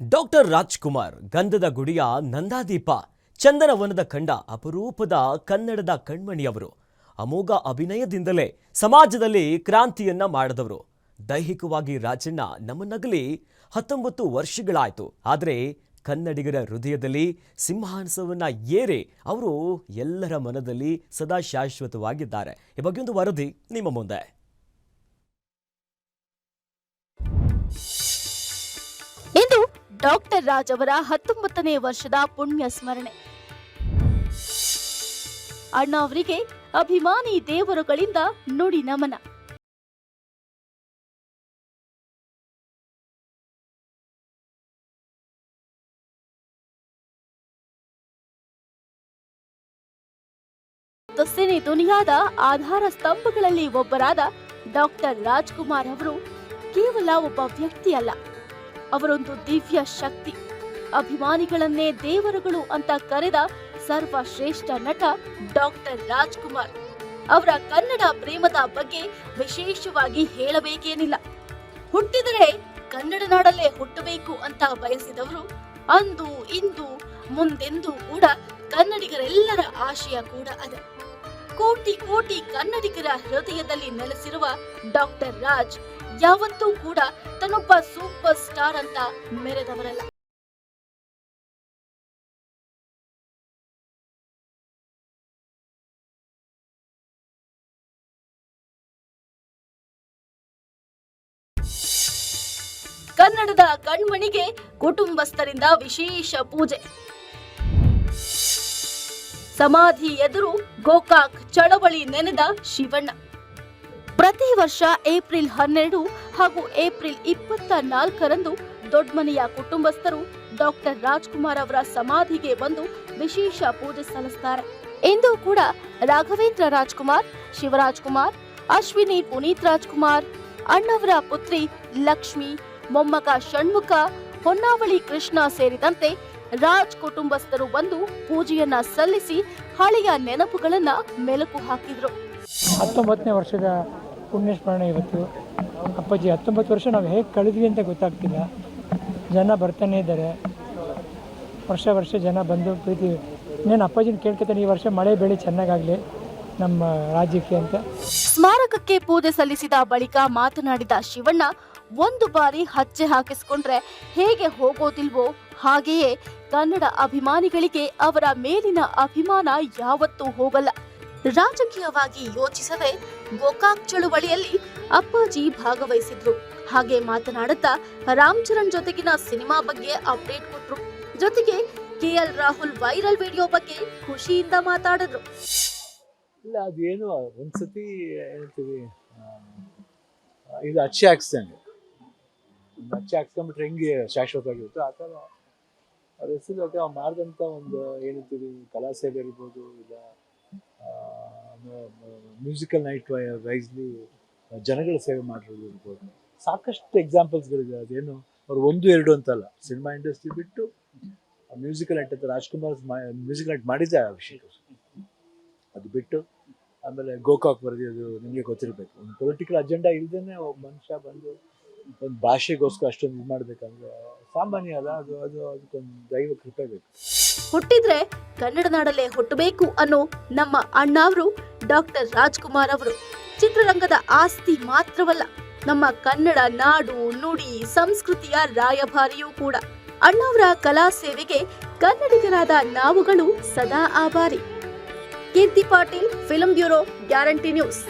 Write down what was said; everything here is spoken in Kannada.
ಡಾಕ್ಟರ್ ರಾಜ್ಕುಮಾರ್, ಗಂಧದ ಗುಡಿಯ ನಂದಾದೀಪ, ಚಂದನವನದ ಕಂಡ ಅಪರೂಪದ ಕನ್ನಡದ ಕಣ್ಮಣಿಯವರು ಅಮೋಘ ಅಭಿನಯದಿಂದಲೇ ಸಮಾಜದಲ್ಲಿ ಕ್ರಾಂತಿಯನ್ನ ಮಾಡಿದವರು. ದೈಹಿಕವಾಗಿ ರಾಜಣ್ಣ ನಮ್ಮನ್ನಗಲಿ ಹತ್ತೊಂಬತ್ತು ವರ್ಷಗಳಾಯಿತು. ಆದರೆ ಕನ್ನಡಿಗರ ಹೃದಯದಲ್ಲಿ ಸಿಂಹಾಸವನ್ನ ಏರಿ ಅವರು ಎಲ್ಲರ ಮನದಲ್ಲಿ ಸದಾ ಶಾಶ್ವತವಾಗಿದ್ದಾರೆ. ಈ ಬಗ್ಗೆ ಒಂದು ವರದಿ ನಿಮ್ಮ ಮುಂದೆ. ಡಾಕ್ಟರ್ ರಾಜ್ ಅವರ ಹತ್ತೊಂಬತ್ತನೇ ವರ್ಷದ ಪುಣ್ಯ ಸ್ಮರಣೆ. ಅಣ್ಣ ಅವರಿಗೆ ಅಭಿಮಾನಿ ದೇವರುಗಳಿಂದ ನುಡಿ ನಮನ. ಸಿನಿ ದುನಿಯಾದ ಆಧಾರ ಸ್ತಂಭಗಳಲ್ಲಿ ಒಬ್ಬರಾದ ಡಾಕ್ಟರ್ ರಾಜ್ಕುಮಾರ್ ಅವರು ಕೇವಲ ಒಬ್ಬ ವ್ಯಕ್ತಿ ಅಲ್ಲ ಅವರೊಂದು ದಿವ್ಯ ಶಕ್ತಿ. ಅಭಿಮಾನಿಗಳನ್ನೇ ದೇವರುಗಳು ಅಂತ ಕರೆದ ಸರ್ವಶ್ರೇಷ್ಠ ನಟ ಡಾಕ್ಟರ್ ರಾಜ್ಕುಮಾರ್. ಅವರ ಕನ್ನಡ ಪ್ರೇಮದ ಬಗ್ಗೆ ವಿಶೇಷವಾಗಿ ಹೇಳಬೇಕೇನಿಲ್ಲ. ಹುಟ್ಟಿದರೆ ಕನ್ನಡ ನಾಡಲ್ಲೇ ಹುಟ್ಟಬೇಕು ಅಂತ ಬಯಸಿದವರು, ಅಂದು, ಇಂದು, ಮುಂದೆಂದೂ ಕೂಡ ಕನ್ನಡಿಗರೆಲ್ಲರ ಆಶಯ ಕೂಡ ಅದ. ಕೋಟಿ ಕೋಟಿ ಕನ್ನಡಿಗರ ಹೃದಯದಲ್ಲಿ ನೆಲೆಸಿರುವ ಡಾಕ್ಟರ್ ರಾಜ್ ಯಾವತ್ತೂ ಕೂಡ ತನ್ನೊಬ್ಬ ಸೂಪರ್ ಸ್ಟಾರ್ ಅಂತ ಮೆರೆದವರಲ್ಲ. ಕನ್ನಡದ ಕಣ್ಮಣಿಗೆ ಕುಟುಂಬಸ್ಥರಿಂದ ವಿಶೇಷ ಪೂಜೆ. ಸಮಾಧಿ ಎದುರು ಗೋಕಾಕ್ ಚಳವಳಿ ನೆನೆದ ಶಿವಣ್ಣ. ಪ್ರತಿ ವರ್ಷ ಏಪ್ರಿಲ್ ಹನ್ನೆರಡು ಹಾಗೂ ಏಪ್ರಿಲ್ ಇಪ್ಪತ್ತ ನಾಲ್ಕರಂದು ದೊಡ್ಡಮನೆಯ ಕುಟುಂಬಸ್ಥರು ಡಾಕ್ಟರ್ ರಾಜ್ಕುಮಾರ್ ಅವರ ಸಮಾಧಿಗೆ ಬಂದು ವಿಶೇಷ ಪೂಜೆ ಸಲ್ಲಿಸುತ್ತಾರೆ ಇಂದು ಕೂಡ ರಾಘವೇಂದ್ರ ರಾಜ್ಕುಮಾರ್, ಶಿವರಾಜ್ ಕುಮಾರ್, ಅಶ್ವಿನಿ ಪುನೀತ್ ರಾಜ್ಕುಮಾರ್, ಅಣ್ಣವರ ಪುತ್ರಿ ಲಕ್ಷ್ಮಿ, ಮೊಮ್ಮಗ ಷಣ್ಮುಖ, ಹೊನ್ನಾವಳಿ ಕೃಷ್ಣ ಸೇರಿದಂತೆ ರಾಜ್ ಕುಟುಂಬಸ್ಥರು ಬಂದು ಪೂಜೆಯನ್ನ ಸಲ್ಲಿಸಿ ಹಳೆಯ ನೆನಪುಗಳನ್ನ ಮೆಲುಕು ಹಾಕಿದ್ರು. ಹತ್ತೊಂಬತ್ತನೇ ವರ್ಷದ ಪುಣ್ಯಸ್ಮರಣೆ ಇವತ್ತು. ಅಪ್ಪಾಜಿ, ಹತ್ತೊಂಬತ್ತು ವರ್ಷ ನಾವು ಹೇಗೆ ಕಳೆದ್ವಿ ಅಂತ ಗೊತ್ತಾಗ್ತಿಲ್ಲ. ಜನ ಬರ್ತಾನೆ ಇದ್ದಾರೆ. ವರ್ಷ ವರ್ಷ ಜನ ಬಂದು ಪ್ರೀತಿ. ಇನ್ನೇನು ಅಪ್ಪಾಜಿನ ಕೇಳ್ಕೊತಾನೆ ಈ ವರ್ಷ ಮಳೆ ಬೆಳೆ ಚೆನ್ನಾಗಾಗಲಿ ನಮ್ಮ ರಾಜ್ಯಕ್ಕೆ ಅಂತ. ಸ್ಮಾರಕಕ್ಕೆ ಪೂಜೆ ಸಲ್ಲಿಸಿದ ಬಳಿಕ ಮಾತನಾಡಿದ ಶಿವಣ್ಣ, ಒಂದು ಬಾರಿ ಹಚ್ಚೆ ಹಾಕಿಸಿಕೊಂಡ್ರೆ ಹೇಗೆ ಹೋಗೋದಿಲ್ವೋ ಹಾಗೆಯೇ ಕನ್ನಡ ಅಭಿಮಾನಿಗಳಿಗೆ ಅವರ ಮೇಲಿನ ಅಭಿಮಾನ ಯಾವತ್ತೂ ಹೋಗಲ್ಲ. ರಾಜಕೀಯವಾಗಿ ಯೋಚಿಸದೆ ಗೋಕಾಕ್ ಚಳುವಳಿಯಲ್ಲಿ ಅಪ್ಪಾಜಿ ಭಾಗವಹಿಸಿದ್ರು. ಹಾಗೆ ಮಾತನಾಡುತ್ತಾ ರಾಮ್ ಚರಣ್ ಜೊತೆಗಿನ ಸಿನಿಮಾ ಬಗ್ಗೆ ಅಪ್ಡೇಟ್ ಕೊಟ್ರು. ಜೊತೆಗೆ K L Rahul viral video ಬಗ್ಗೆ ಖುಷಿಯಿಂದ ಮಾತಾಡಿದ್ರು. ಇಲ್ಲ, ಅದೇನು, ಒಂದ್ಸತಿ ಹೇಳ್ತೀವಿ. ಇದು ಅಚ್ಚೆ ಹಾಕ್ಸ್ಕೊಂಡ್ಬಿಟ್ರೆ ಹೆಂಗೆ ಶಾಶ್ವತವಾಗಿರುತ್ತೆ? ಆ ಥರ. ಅವ್ರ ಹೆಸರು ಮಾಡಿದಂಥ ಒಂದು ಏನಂತೀವಿ ಕಲಾ ಸೇವೆ ಇರ್ಬೋದು, ಇಲ್ಲ ಮ್ಯೂಸಿಕಲ್ ನೈಟ್ ವೈಸ್ಲಿ ಜನಗಳ ಸೇವೆ ಮಾಡಿರೋದು ಇರ್ಬೋದು. ಸಾಕಷ್ಟು ಎಕ್ಸಾಂಪಲ್ಸ್ಗಳಿದೆ ಅದೇನು, ಅವ್ರು ಒಂದು, ಎರಡು ಅಂತಲ್ಲ. ಸಿನಿಮಾ ಇಂಡಸ್ಟ್ರಿ ಬಿಟ್ಟು ಮ್ಯೂಸಿಕಲ್ ನೈಟ್ ಅಂತ ರಾಜ್ಕುಮಾರ್ ಮ್ಯೂಸಿಕಲ್ ನೈಟ್ ಮಾಡಿದ್ದೆ ವಿಷಯ ಅದು ಬಿಟ್ಟು, ಆಮೇಲೆ ಗೋಕಾಕ್ ಬರೆದಿದ್ದು ನಿಮಗೆ ಗೊತ್ತಿರಬೇಕು. ಒಂದು ಪೊಲಿಟಿಕಲ್ ಅಜೆಂಡಾ ಇಲ್ಲದೇ ಒಬ್ಬ ಮನುಷ್ಯ ಬಂದು ಒಂದು ಭಾಷೆಗೋಸ್ಕರ ಅಷ್ಟೊಂದು ಇದು ಮಾಡಬೇಕಂದ್ರೆ ಸಾಮಾನ್ಯ ಅಲ್ಲ. ಅದು ಅದು, ಅದಕ್ಕೊಂದು ದೈವ ಕೃಪೆ ಬೇಕು. ಹುಟ್ಟಿದ್ರೆ ಕನ್ನಡ ನಾಡಲ್ಲೇ ಹುಟ್ಟಬೇಕು ಅನ್ನೋ ನಮ್ಮ ಅಣ್ಣಾವ್ರು ಡಾಕ್ಟರ್ ರಾಜ್ಕುಮಾರ್ ಅವರು. ಚಿತ್ರರಂಗದ ಆಸ್ತಿ ಮಾತ್ರವಲ್ಲ, ನಮ್ಮ ಕನ್ನಡ ನಾಡು, ನುಡಿ, ಸಂಸ್ಕೃತಿಯ ರಾಯಭಾರಿಯೂ ಕೂಡ. ಅಣ್ಣವರ ಕಲಾ ಸೇವೆಗೆ ಕನ್ನಡಿಗರಾದ ನಾವುಗಳು ಸದಾ ಆಭಾರಿ. Keerthi Patil film bureau, guarantee news.